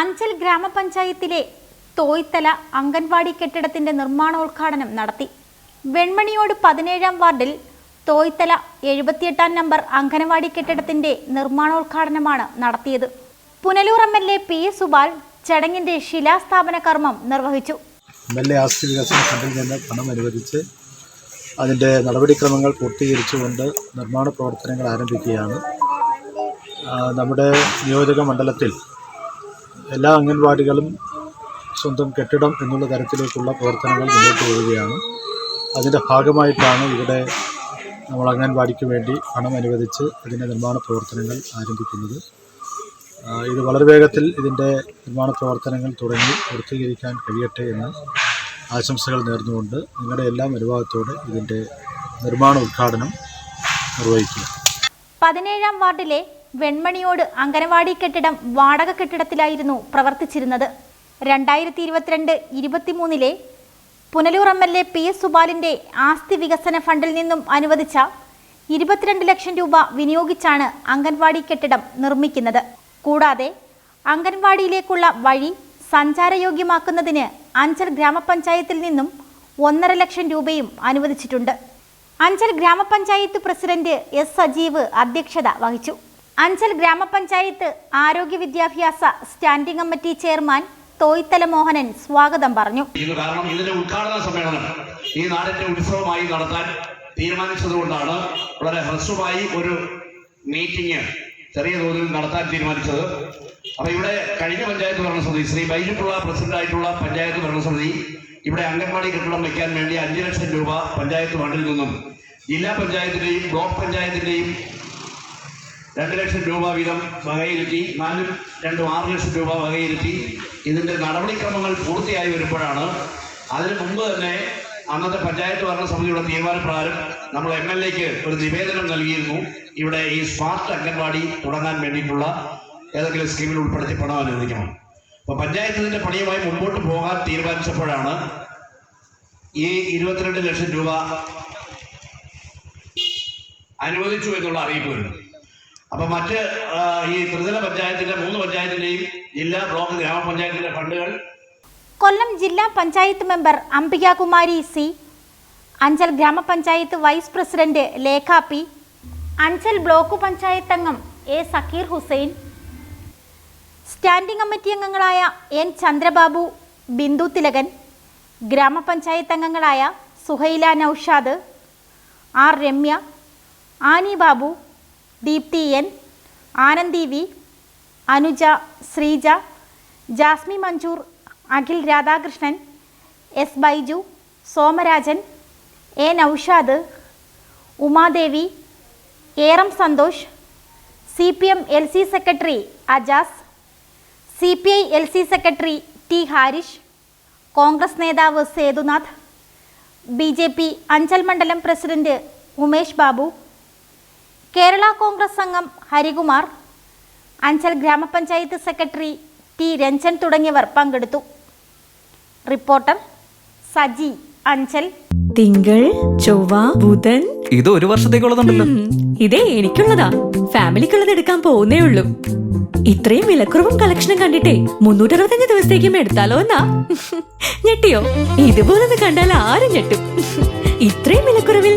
അഞ്ചൽ ഗ്രാമപഞ്ചായത്തിലെ തോയ്ത്തല അംഗൻവാടി കെട്ടിടത്തിന്റെ നിർമ്മാണോദ്ഘാടനം നടത്തി. വെൺമണിയോട് പതിനേഴാം വാർഡിൽ തോയ്ത്തല എഴുപത്തിയെട്ടാം നമ്പർ അംഗനവാടി കെട്ടിടത്തിന്റെ നിർമ്മാണോദ്ഘാടനമാണ് നടത്തിയത്. Punalur M L A P Subal ചടങ്ങിന്റെ ശിലാസ്ഥാപന കർമ്മം നിർവഹിച്ചു. പണം അനുവദിച്ച് അതിന്റെ നടപടിക്രമങ്ങൾ പൂർത്തീകരിച്ചുകൊണ്ട് നിർമ്മാണ പ്രവർത്തനങ്ങൾ ആരംഭിക്കുകയാണ്. നമ്മുടെ നിയോജക മണ്ഡലത്തിൽ എല്ലാ അംഗൻവാടികളും സ്വന്തം കെട്ടിടം എന്നുള്ള തരത്തിലേക്കുള്ള പ്രവർത്തനങ്ങൾ മുന്നോട്ട് പോവുകയാണ്. അതിന്റെ ഭാഗമായിട്ടാണ് ഇവിടെ നമ്മൾ അംഗൻവാടിക്ക് വേണ്ടി പണം അനുവദിച്ച് അതിന്റെ നിർമ്മാണ പ്രവർത്തനങ്ങൾ ആരംഭിക്കുന്നത്. ഇത് വളരെ വേഗത്തിൽ ഇതിന്റെ നിർമ്മാണ പ്രവർത്തനങ്ങൾ തുടങ്ങി പൂർത്തീകരിക്കാൻ കഴിയട്ടെ എന്ന് ആശംസകൾ നേർന്നുകൊണ്ട് നിങ്ങളുടെ എല്ലാ അനുഭവത്തോടെ ഇതിന്റെ നിർമ്മാണ ഉദ്ഘാടനം നിർവഹിക്കുക. പതിനേഴാം വാർഡിലെ വെൺമണിയോട് അംഗനവാടി കെട്ടിടം വാടക കെട്ടിടത്തിലായിരുന്നു പ്രവർത്തിച്ചിരുന്നത്. രണ്ടായിരത്തി ഇരുപത്തിരണ്ട് ഇരുപത്തിമൂന്നിലെ Punalur M L A P S സുബാലിന്റെ ആസ്തി വികസന ഫണ്ടിൽ നിന്നും അനുവദിച്ച ഇരുപത്തിരണ്ട് ലക്ഷം രൂപ വിനിയോഗിച്ചാണ് അംഗൻവാടി കെട്ടിടം നിർമ്മിക്കുന്നത്. കൂടാതെ അംഗൻവാടിയിലേക്കുള്ള വഴി സഞ്ചാരയോഗ്യമാക്കുന്നതിന് അഞ്ചൽ ഗ്രാമപഞ്ചായത്തിൽ നിന്നും ഒന്നര ലക്ഷം രൂപയും അനുവദിച്ചിട്ടുണ്ട്. അഞ്ചൽ ഗ്രാമപഞ്ചായത്ത് പ്രസിഡന്റ് എസ് സജീവ് അധ്യക്ഷത വഹിച്ചു. അഞ്ചൽ ഗ്രാമപഞ്ചായത്ത് ആരോഗ്യ വിദ്യാഭ്യാസ standing committee chairman Thoythala Mohanan സ്വാഗതം പറഞ്ഞു. കാരണം ഇതിന്റെ ഉദ്ഘാടന സമ്മേളനം ഈ നാടിന്റെ ഉത്സവമായി നടത്താൻ തീരുമാനിച്ചതുകൊണ്ടാണ് വളരെ ഹ്രസ്വമായി ഒരു മീറ്റിംഗ് ചെറിയ തോതിൽ നടത്താൻ തീരുമാനിച്ചത്. അപ്പൊ ഇവിടെ കഴിഞ്ഞ പഞ്ചായത്ത് ഭരണസമിതി ശ്രീ പ്രസിഡന്റ് ആയിട്ടുള്ള പഞ്ചായത്ത് ഭരണസമിതി ഇവിടെ അംഗൻവാടി കെട്ടിടം വയ്ക്കാൻ വേണ്ടി അഞ്ചു ലക്ഷം രൂപ പഞ്ചായത്ത് ഫണ്ടിൽ നിന്നും ജില്ലാ പഞ്ചായത്തിന്റെയും ബ്ലോക്ക് പഞ്ചായത്തിന്റെയും രണ്ട് ലക്ഷം രൂപ വീതം വകയിരുത്തി നാലും രണ്ടും ആറ് ലക്ഷം രൂപ വകയിരുത്തി. ഇതിന്റെ നടപടിക്രമങ്ങൾ പൂർത്തിയായി വരുമ്പോഴാണ് അതിനു മുമ്പ് തന്നെ അന്നത്തെ പഞ്ചായത്ത് ഭരണസമിതിയുടെ തീരുമാനപ്രകാരം നമ്മൾ എം എൽ എക്ക് ഒരു നിവേദനം നൽകിയിരുന്നു. ഇവിടെ ഈ സ്മാർട്ട് അംഗൻവാടി തുടങ്ങാൻ വേണ്ടിയിട്ടുള്ള ഏതെങ്കിലും സ്കീമിൽ ഉൾപ്പെടുത്തി പണം അനുവദിക്കണം. അപ്പൊ പഞ്ചായത്ത് ഇതിന്റെ പണിയുമായി മുമ്പോട്ട് പോകാൻ തീരുമാനിച്ചപ്പോഴാണ് ഈ ഇരുപത്തിരണ്ട് ലക്ഷം രൂപ അനുവദിച്ചു എന്നുള്ള അറിയിപ്പ് വരുന്നത്. അപ്പൊ മറ്റ് ഈ ത്രിതല പഞ്ചായത്തിന്റെ മൂന്ന് പഞ്ചായത്തിന്റെയും ജില്ലാ ബ്ലോക്ക് ഗ്രാമപഞ്ചായത്തിന്റെ ഫണ്ടുകൾ കൊല്ലം ജില്ലാ panchayat member Ambikakumari C Anchal grama panchayat vice president Lekha P Anchal block panchayat അംഗം A Sakeer Hussain standing committee അംഗങ്ങളായ എൻ ചന്ദ്രബാബു ബിന്ദു തിലകൻ ഗ്രാമപഞ്ചായത്ത് അംഗങ്ങളായ Suhaila Noushad R Ramya Ani Babu Deepthi N Anandi V Anuja Sreeja Jasmi Manjoor Akhil Radhakrishnan S Baiju Somarajan A Noushad Umadevi Eram Santhosh C P M L C secretary Ajas C P I L C secretary T Harish Congress നേതാവ് Sethunath B J P Anchal മണ്ഡലം president Umesh Babu Kerala Congress അംഗം Harikumar Anchal grama panchayat secretary T Ranjan തുടങ്ങിയവർ പങ്കെടുത്തു. Reporter Saji Anchal. തിങ്കൾ ചൊവ്വ ബുധൻ. ഇത് ഒരു വർഷത്തേക്കുള്ളതുണ്ടല്ലോ. ഇതേ എനിക്കുള്ളതാ. ഫാമിലിക്കുള്ളത് എടുക്കാൻ പോകുന്നേ ഉള്ളൂ. ഇത്രയും വിലക്കുറവും കളക്ഷനും കണ്ടിട്ടേ മുന്നൂറ്ററുപത്തഞ്ച് ദിവസത്തേക്കും എടുത്താലോ എന്നാ? ഞെട്ടിയോ? ഇതുപോലൊന്ന് കണ്ടാൽ ആരും ഞെട്ടും. ഇത്രയും വിലക്കുറവിൽ